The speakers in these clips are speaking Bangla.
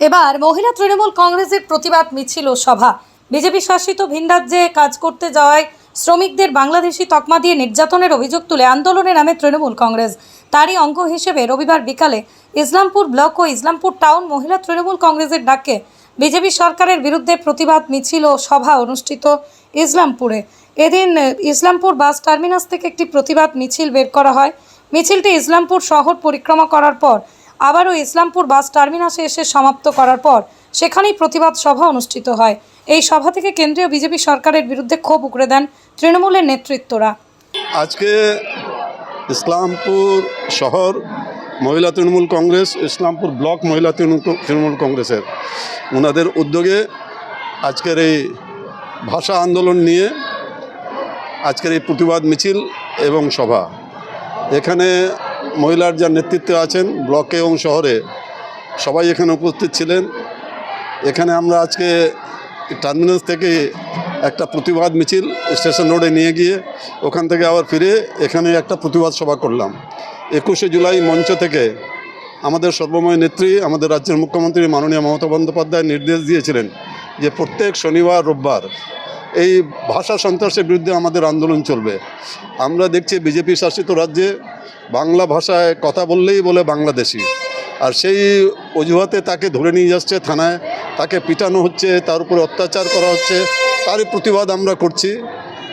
এবার মহিলা তৃণমূল কংগ্রেসের প্রতিবাদ মিছিল ও সভা। বিজেপি শাসিত ভিন রাজ্যে কাজ করতে যাওয়ায় শ্রমিকদের বাংলাদেশি তকমা দিয়ে নির্যাতনের অভিযোগ তুলে আন্দোলনে নামে তৃণমূল কংগ্রেস। তারই অঙ্গ হিসেবে রবিবার বিকালে ইসলামপুর ব্লক ও ইসলামপুর টাউন মহিলা তৃণমূল কংগ্রেসের ডাকে বিজেপি সরকারের বিরুদ্ধে প্রতিবাদ মিছিল ও সভা অনুষ্ঠিত ইসলামপুরে। এদিন ইসলামপুর বাস টার্মিনাস থেকে একটি প্রতিবাদ মিছিল বের করা হয়। মিছিলটি ইসলামপুর শহর পরিক্রমা করার পর আবারও ইসলামপুর বাস টার্মিনাসে এসে সমাপ্ত করার পর সেখানেই প্রতিবাদ সভা অনুষ্ঠিত হয়। এই সভা থেকে কেন্দ্রীয় বিজেপি সরকারের বিরুদ্ধে ক্ষোভ উগড়ে দেন তৃণমূলের নেতৃত্বরা। আজকে ইসলামপুর শহর মহিলা তৃণমূল কংগ্রেস, ইসলামপুর ব্লক মহিলা তৃণমূল কংগ্রেসের। ওনাদের উদ্যোগে আজকের এই ভাষা আন্দোলন নিয়ে আজকের এই প্রতিবাদ মিছিল এবং সভা। এখানে মহিলার যার নেতৃত্বে আছেন ব্লকে এবং শহরে, সবাই এখানে উপস্থিত ছিলেন। এখানে আমরা আজকে টার্মিনাস থেকে একটা প্রতিবাদ মিছিল স্টেশন রোডে নিয়ে গিয়ে ওখান থেকে আবার ফিরে এখানে একটা প্রতিবাদ সভা করলাম। একুশে জুলাই মঞ্চ থেকে আমাদের সর্বময় নেত্রী, আমাদের রাজ্যের মুখ্যমন্ত্রী মাননীয় মমতা বন্দ্যোপাধ্যায় নির্দেশ দিয়েছিলেন যে প্রত্যেক শনিবার, রোববার এই ভাষা সন্ত্রাসের বিরুদ্ধে আমাদের আন্দোলন চলবে। আমরা দেখছি বিজেপি শাসিত রাজ্যে বাংলা ভাষায় কথা বললেই বলে বাংলাদেশি। আর সেই অজুহাতে তাকে ধরে নিয়ে যাচ্ছে থানায়, তাকে পিটানো হচ্ছে, তার উপরে অত্যাচার করা হচ্ছে, তারই প্রতিবাদ আমরা করছি।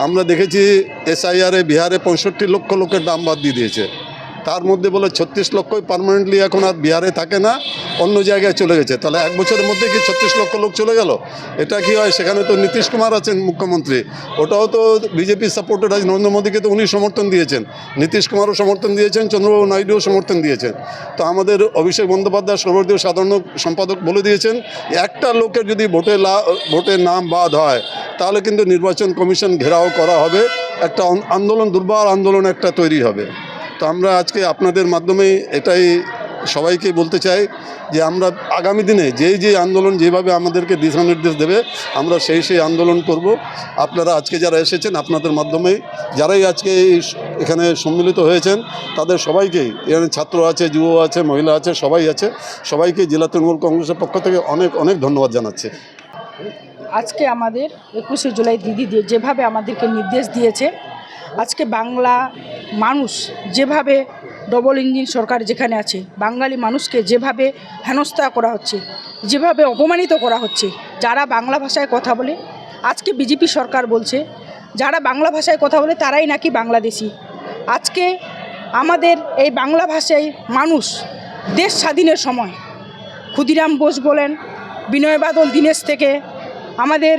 আমরা দেখেছি এসআইআরে, বিহারে পঁয়ষট্টি লক্ষ লোকের দাম বাদ দিয়ে দিয়েছে। তার মধ্যে বলে ছত্রিশ লক্ষই পার্মানেন্টলি এখন আর বিহারে থাকে না, অন্য জায়গায় চলে গেছে। তাহলে এক বছরের মধ্যে কি ছত্রিশ লক্ষ লোক চলে গেল? এটা কি হয়? সেখানে তো নীতিশ কুমার আছেন মুখ্যমন্ত্রী। ওটাও তো বিজেপি সাপোর্টেড আছে নরেন্দ্র মোদীকে তো উনি সমর্থন দিয়েছেন। নীতিশ কুমারও সমর্থন দিয়েছেন, চন্দ্রবাবু নাইডুও সমর্থন দিয়েছেন। তো আমাদের অভিষেক বন্দ্যোপাধ্যায় সর্বভারতীয় সাধারণ সম্পাদক বলে দিয়েছেন, একটা লোকের যদি ভোটে ভোটের নাম বাদ হয়, তাহলে কিন্তু নির্বাচন কমিশন ঘেরাও করা হবে। একটা আন্দোলন, দুর্বার আন্দোলন একটা তৈরি হবে। তো আমরা আজকে আপনাদের মাধ্যমে এটাই সবাইকে বলতে চাই যে আমরা আগামী দিনে যেই যে আন্দোলন যেভাবে আমাদেরকে দিশানির্দেশ দেবে, আমরা সেই সেই আন্দোলন করব। আপনারা আজকে যারা এসেছেন আপনাদের মাধ্যমে যারাই আজকে এখানে সম্মিলিত হয়েছেন, তাদের সবাইকেই এখানে ছাত্র আছে, যুব আছে, মহিলা আছে, সবাই আছে, সবাইকে জেলা তৃণমূল কংগ্রেসের পক্ষ থেকে অনেক অনেক ধন্যবাদ জানাচ্ছে। আজকে আমাদের একুশে জুলাই দিদি যেভাবে আমাদেরকে নির্দেশ দিয়েছে আজকে বাংলা মানুষ যেভাবে ডবল ইঞ্জিন সরকার যেখানে আছে, বাঙালি মানুষকে যেভাবে হেনস্থা করা হচ্ছে, যেভাবে অপমানিত করা হচ্ছে, যারা বাংলা ভাষায় কথা বলে, আজকে বিজেপি সরকার বলছে, যারা বাংলা ভাষায় কথা বলে তারাই নাকি বাংলাদেশি। আজকে আমাদের এই বাংলা ভাষায় মানুষ দেশ স্বাধীনের সময়, ক্ষুদিরাম বোস বলেন, বিনয় বাদল দীনেশ থেকে আমাদের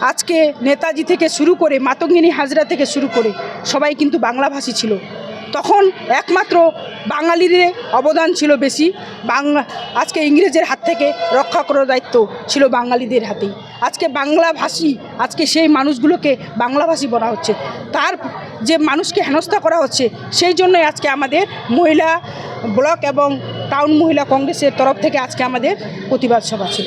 আজকে নেতাজি থেকে শুরু করে মাতঙ্গিনী হাজরা থেকে শুরু করে সবাই কিন্তু বাংলাভাষী ছিল। তখন একমাত্র বাঙালিদের অবদান ছিল বেশি। বাংলা আজকে ইংরেজের হাত থেকে রক্ষা করার দায়িত্ব ছিল বাঙালিদের হাতেই। আজকে বাংলাভাষী, আজকে সেই মানুষগুলোকে বাংলাভাষী বলা হচ্ছে। তার যে মানুষকে হেনস্থা করা হচ্ছে, সেই জন্যই আজকে আমাদের মহিলা ব্লক এবং টাউন মহিলা কংগ্রেসের তরফ থেকে আজকে আমাদের প্রতিবাদ সভা ছিল।